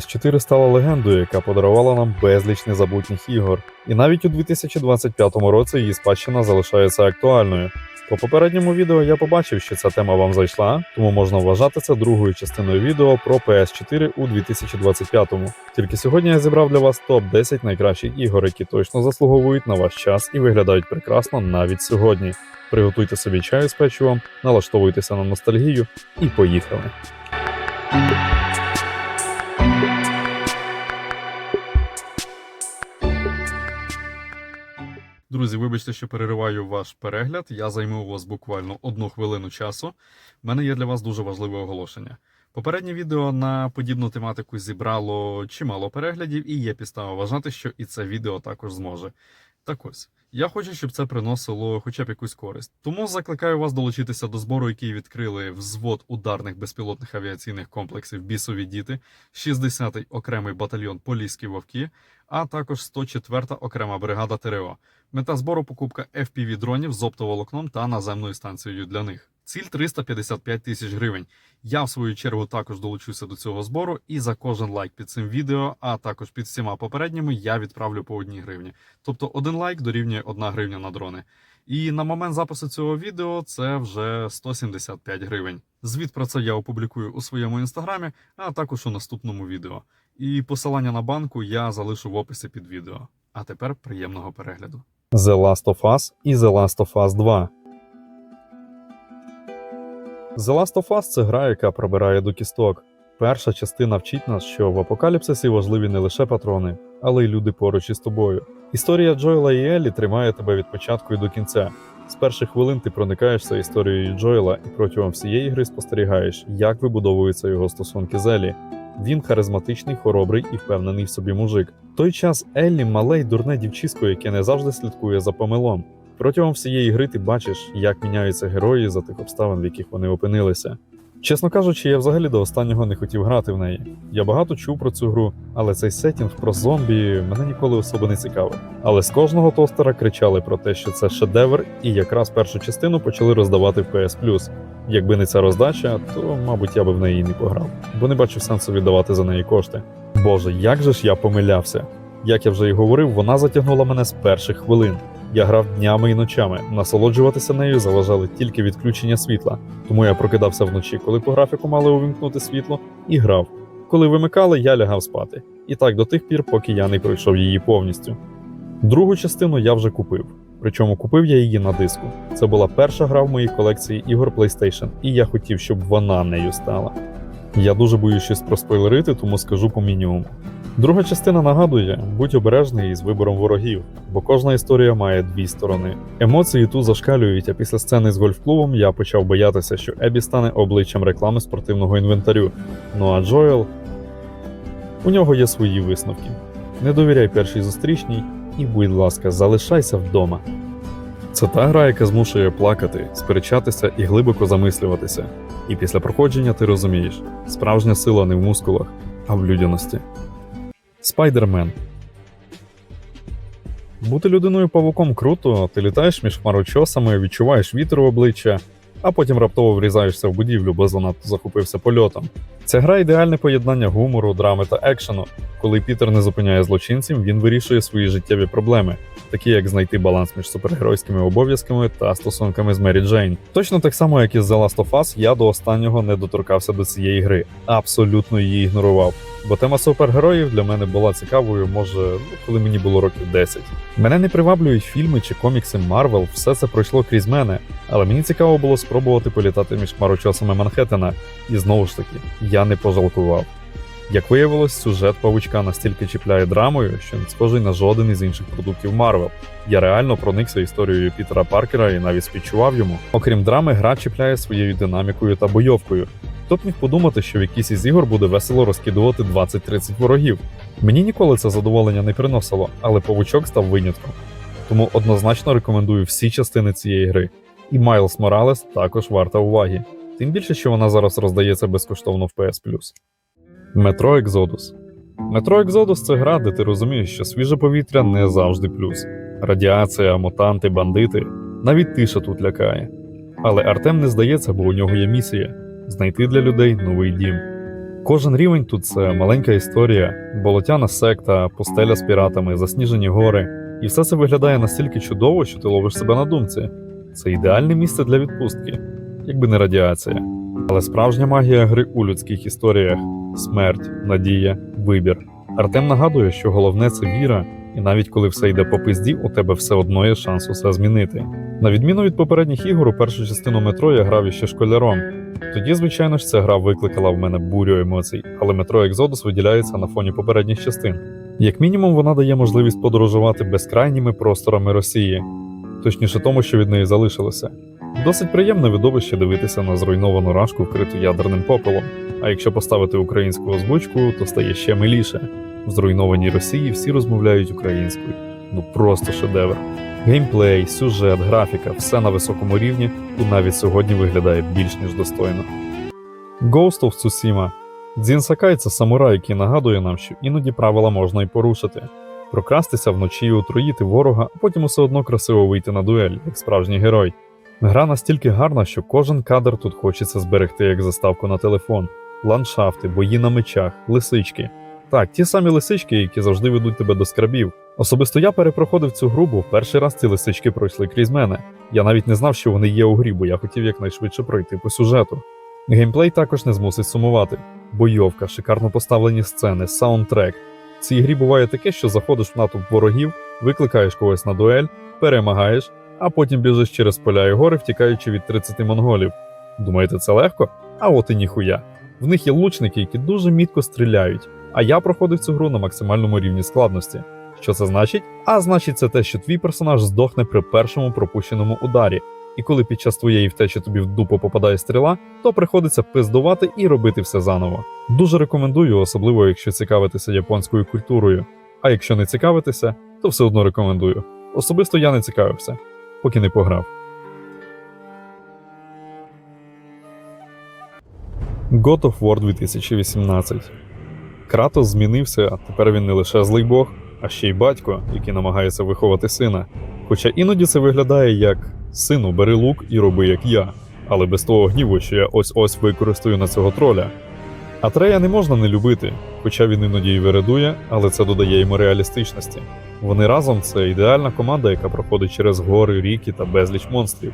PS4 стала легендою, яка подарувала нам безліч незабутніх ігор, і навіть у 2025 році її спадщина залишається актуальною. По попередньому відео я побачив, що ця тема вам зайшла, тому можна вважати це другою частиною відео про PS4 у 2025-му. Тільки сьогодні я зібрав для вас топ 10 найкращих ігор, які точно заслуговують на ваш час і виглядають прекрасно навіть сьогодні. Приготуйте собі чаю з печивом, налаштовуйтеся на ностальгію і поїхали. Друзі, вибачте, що перериваю ваш перегляд. Я займу у вас буквально одну хвилину часу. У мене є для вас дуже важливе оголошення. Попереднє відео на подібну тематику зібрало чимало переглядів, і є підстава вважати, що і це відео також зможе. Так ось, я хочу, щоб це приносило хоча б якусь користь. Тому закликаю вас долучитися до збору, який відкрили взвод ударних безпілотних авіаційних комплексів Бісові діти, 60-й окремий батальйон Поліські вовки, а також 104-та окрема бригада ТРО. Мета збору покупка FPV дронів з оптоволокном та наземною станцією для них. Ціль 355 тисяч гривень. Я в свою чергу також долучуся до цього збору, і за кожен лайк під цим відео, а також під всіма попередніми, я відправлю по одній гривні. Тобто один лайк дорівнює одна гривня на дрони. І на момент запису цього відео це вже 175 гривень. Звіт про це я опублікую у своєму інстаграмі, а також у наступному відео. І посилання на банку я залишу в описі під відео. А тепер приємного перегляду. The Last of Us і The Last of Us 2. The Last of Us – це гра, яка пробирає до кісток. Перша частина вчить нас, що в апокаліпсисі важливі не лише патрони, але й люди поруч із тобою. Історія Джоела і Еллі тримає тебе від початку і до кінця. З перших хвилин ти проникаєшся історією Джоела і протягом всієї гри спостерігаєш, як вибудовуються його стосунки з Еллі. Він харизматичний, хоробрий і впевнений в собі мужик. В той час Еллі мале й дурне дівчисько, яке не завжди слідкує за помилом. Протягом всієї гри ти бачиш, як міняються герої за тих обставин, в яких вони опинилися. Чесно кажучи, я взагалі до останнього не хотів грати в неї. Я багато чув про цю гру, але цей сетінг про зомбі мене ніколи особо не цікавив. Але з кожного тостера кричали про те, що це шедевр, і якраз першу частину почали роздавати в PS. Якби не ця роздача, то мабуть я би в неї не пограв, бо не бачив сенсу віддавати за неї кошти. Боже, як же ж я помилявся! Як я вже і говорив, вона затягнула мене з перших хвилин. Я грав днями і ночами. Насолоджуватися нею залежали тільки відключення світла, тому я прокидався вночі, коли по графіку мали увімкнути світло, і грав. Коли вимикали, я лягав спати. І так до тих пір, поки я не пройшов її повністю. Другу частину я вже купив. Причому купив я її на диску. Це була перша гра в моїй колекції ігор PlayStation, і я хотів, щоб вона нею стала. Я дуже боюсь щось проспойлерити, тому скажу по мінімуму. Друга частина нагадує, будь обережний із вибором ворогів, бо кожна історія має дві сторони. Емоції тут зашкалюють, а після сцени з гольф-клубом я почав боятися, що Ебі стане обличчям реклами спортивного інвентарю. Ну а Джоел у нього є свої висновки. Не довіряй першій зустрічній і, будь ласка, залишайся вдома. Це та гра, яка змушує плакати, сперечатися і глибоко замислюватися. І після проходження ти розумієш, справжня сила не в мускулах, а в людяності. Спайдермен. Бути людиною павуком круто, ти літаєш між хмарочосами, відчуваєш вітер в обличчя, а потім раптово врізаєшся в будівлю, бо занадто захопився польотом. Ця гра ідеальне поєднання гумору, драми та екшену. Коли Пітер не зупиняє злочинців, він вирішує свої життєві проблеми, такі як знайти баланс між супергеройськими обов'язками та стосунками з Мері Джейн. Точно так само, як і з The Last of Us, я до останнього не доторкався до цієї гри, абсолютно її ігнорував. Бо тема супергероїв для мене була цікавою, може, ну, коли мені було років 10. Мене не приваблюють фільми чи комікси Марвел, все це пройшло крізь мене, але мені цікаво було спробувати політати між хмарочосами Манхеттена, і знову ж таки, я не пожалкував. Як виявилось, сюжет павучка настільки чіпляє драмою, що не схожий на жоден із інших продуктів Марвел. Я реально проникся історією Пітера Паркера і навіть співчував йому. Окрім драми, гра чіпляє своєю динамікою та бойовкою. Хто б міг подумати, що в якійсь із ігор буде весело розкидувати 20-30 ворогів. Мені ніколи це задоволення не приносило, але павучок став винятком. Тому однозначно рекомендую всі частини цієї гри. І Майлз Моралес також варта уваги. Тим більше, що вона зараз роздається безкоштовно в PS. Метро Екзодус. Метро Екзодус це гра, де ти розумієш, що свіже повітря не завжди плюс. Радіація, мутанти, бандити. Навіть тиша тут лякає. Але Артем не здається, бо у нього є місія знайти для людей новий дім. Кожен рівень тут це маленька історія, болотяна секта, пустеля з піратами, засніжені гори. І все це виглядає настільки чудово, що ти ловиш себе на думці. Це ідеальне місце для відпустки, якби не радіація. Але справжня магія гри у людських історіях смерть, надія, вибір. Артем нагадує, що головне це віра, і навіть коли все йде по пизді, у тебе все одно є шанс усе змінити. На відміну від попередніх ігор, у першу частину метро я грав іще школяром. Тоді, звичайно ж, ця гра викликала в мене бурю емоцій, але метро Exodus виділяється на фоні попередніх частин. Як мінімум, вона дає можливість подорожувати безкрайніми просторами Росії, точніше тому, що від неї залишилося. Досить приємне видовище дивитися на зруйновану рашку, вкриту ядерним попелом. А якщо поставити українську озвучку, то стає ще миліше. В зруйнованій Росії всі розмовляють українською. Ну просто шедевр. Геймплей, сюжет, графіка, все на високому рівні і навіть сьогодні виглядає більш ніж достойно. Ghost of Tsushima. Дзін Сакай це самурай, який нагадує нам, що іноді правила можна й порушити. Прокрастися вночі, отруїти ворога, а потім усе одно красиво вийти на дуель, як справжній герой. Гра настільки гарна, що кожен кадр тут хочеться зберегти як заставку на телефон, ландшафти, бої на мечах, лисички. Так, ті самі лисички, які завжди ведуть тебе до скрабів. Особисто я перепроходив цю гру, бо перший раз ці лисички пройшли крізь мене. Я навіть не знав, що вони є у грі, бо я хотів якнайшвидше пройти по сюжету. Геймплей також не змусить сумувати. Бойовка, шикарно поставлені сцени, саундтрек. В цій грі буває таке, що заходиш в натовп ворогів, викликаєш когось на дуель, перемагаєш, а потім біжиш через поля і гори, втікаючи від 30 монголів. Думаєте, це легко? А от і ніхуя. В них є лучники, які дуже мітко стріляють, а я проходив цю гру на максимальному рівні складності. Що це значить? А значить, це те, що твій персонаж здохне при першому пропущеному ударі. І коли під час твоєї втечі тобі в дупу попадає стріла, то приходиться пиздувати і робити все заново. Дуже рекомендую, особливо якщо цікавитеся японською культурою. А якщо не цікавитеся, то все одно рекомендую. Особисто я не цікавився, поки не пограв. God of War 2018 Кратос змінився, тепер він не лише злий Бог, а ще й батько, який намагається виховати сина. Хоча іноді це виглядає як сину, бери лук і роби як я, але без того гніву, що я ось ось використаю на цього троля. Атрея не можна не любити, хоча він іноді й вирадує, але це додає йому реалістичності. Вони разом це ідеальна команда, яка проходить через гори, ріки та безліч монстрів.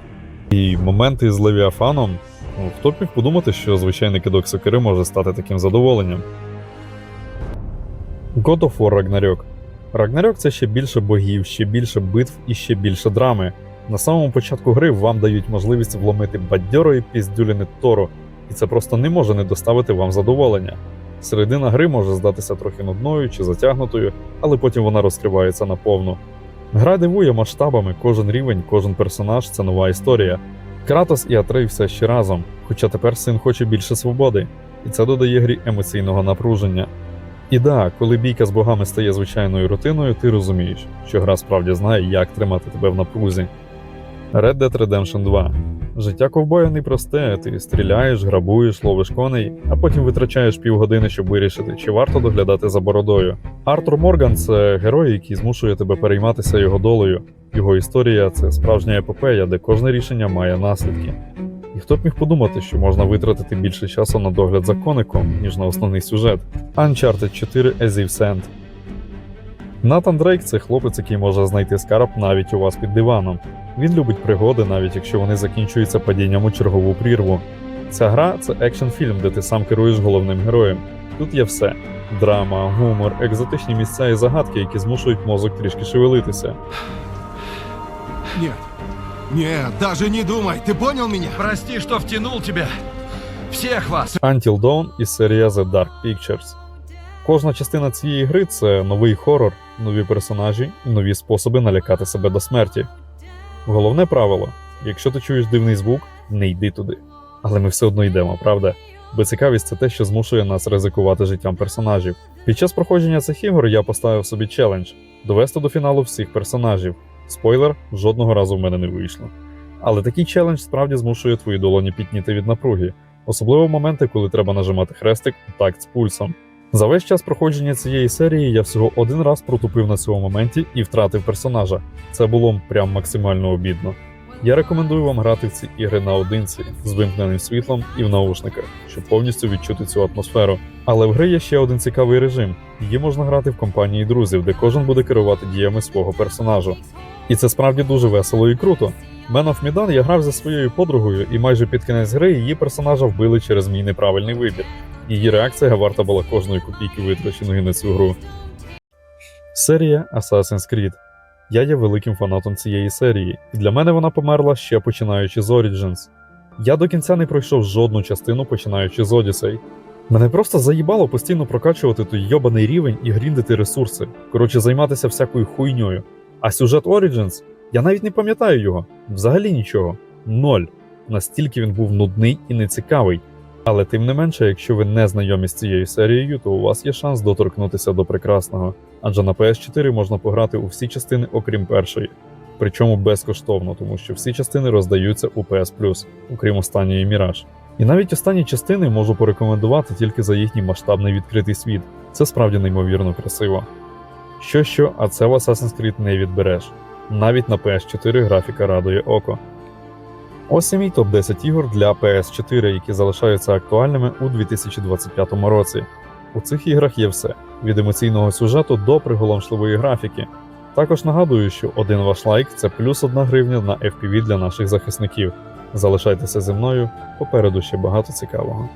І моменти з Левіафаном, ну хто б міг подумати, що звичайний кидок сокири може стати таким задоволенням. God of War Ragnarok Ragnarok – це ще більше богів, ще більше битв і ще більше драми. На самому початку гри вам дають можливість вломити бадьорої піздюліни Тору, і це просто не може не доставити вам задоволення. Середина гри може здатися трохи нудною чи затягнутою, але потім вона розкривається наповну. Гра дивує масштабами, кожен рівень, кожен персонаж це нова історія. Кратос і Атрей все ще разом, хоча тепер син хоче більше свободи, і це додає грі емоційного напруження. І да, коли бійка з богами стає звичайною рутиною, ти розумієш, що гра справді знає, як тримати тебе в напрузі. Red Dead Redemption 2 Життя ковбоя непросте, ти стріляєш, грабуєш, ловиш коней, а потім витрачаєш півгодини, щоб вирішити, чи варто доглядати за бородою. Артур Морган це герой, який змушує тебе перейматися його долею. Його історія це справжня епопея, де кожне рішення має наслідки. І хто б міг подумати, що можна витратити більше часу на догляд за коником, ніж на основний сюжет. Uncharted 4 As If Sent Натан Дрейк це хлопець, який може знайти скарб навіть у вас під диваном. Він любить пригоди, навіть якщо вони закінчуються падінням у чергову прірву. Ця гра це екшн фільм, де ти сам керуєш головним героєм. Тут є все: драма, гумор, екзотичні місця і загадки, які змушують мозок трішки шевелитися. Нет. Нет, даже не думай, ты понял меня? Прости, что втянул тебя. Всех вас. Until Dawn із серія The Dark Pictures. Кожна частина цієї гри це новий хорор, нові персонажі нові способи налякати себе до смерті. Головне правило: якщо ти чуєш дивний звук, не йди туди. Але ми все одно йдемо, правда? Бо цікавість це те, що змушує нас ризикувати життям персонажів. Під час проходження цих ігор я поставив собі челендж довести до фіналу всіх персонажів. Спойлер, жодного разу в мене не вийшло. Але такий челендж справді змушує твої долоні пітніти від напруги, особливо в моменти, коли треба нажимати хрестик у такт з пульсом. За весь час проходження цієї серії я всього один раз протупив на цьому моменті і втратив персонажа. Це було прям максимально обідно. Я рекомендую вам грати в ці ігри наодинці з вимкненим світлом і в наушниках, щоб повністю відчути цю атмосферу. Але в гри є ще один цікавий режим. Її можна грати в компанії друзів, де кожен буде керувати діями свого персонажу. І це справді дуже весело і круто. Man of Medan я грав зі своєю подругою, і майже під кінець гри її персонажа вбили через мій неправильний вибір. Її реакція варта була кожної копійки витраченої на цю гру. Серія Assassin's Creed. Я є великим фанатом цієї серії, і для мене вона померла ще починаючи з Origins. Я до кінця не пройшов жодну частину, починаючи з Odyssey. Мене просто заїбало постійно прокачувати той йобаний рівень і гріндити ресурси. Коротше, займатися всякою хуйньою. А сюжет Origins, я навіть не пам'ятаю його. Взагалі нічого. Ноль. Настільки він був нудний і нецікавий. Але тим не менше, якщо ви не знайомі з цією серією, то у вас є шанс доторкнутися до прекрасного. Адже на PS4 можна пограти у всі частини, окрім першої. Причому безкоштовно, тому що всі частини роздаються у PS Plus, окрім останньої Міраж. І навіть останні частини можу порекомендувати тільки за їхній масштабний відкритий світ. Це справді неймовірно красиво. Що що, а це в Assassin's Creed не відбереш. Навіть на PS4 графіка радує око. Ось і мій топ-10 ігор для PS4, які залишаються актуальними у 2025 році. У цих іграх є все від емоційного сюжету до приголомшливої графіки. Також нагадую, що один ваш лайк це плюс одна гривня на FPV для наших захисників. Залишайтеся зі мною, попереду ще багато цікавого.